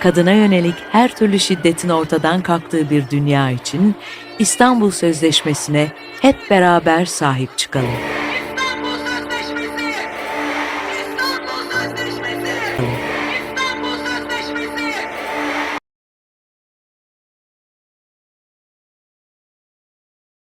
kadına yönelik her türlü şiddetin ortadan kalktığı bir dünya için İstanbul Sözleşmesi'ne hep beraber sahip çıkalım.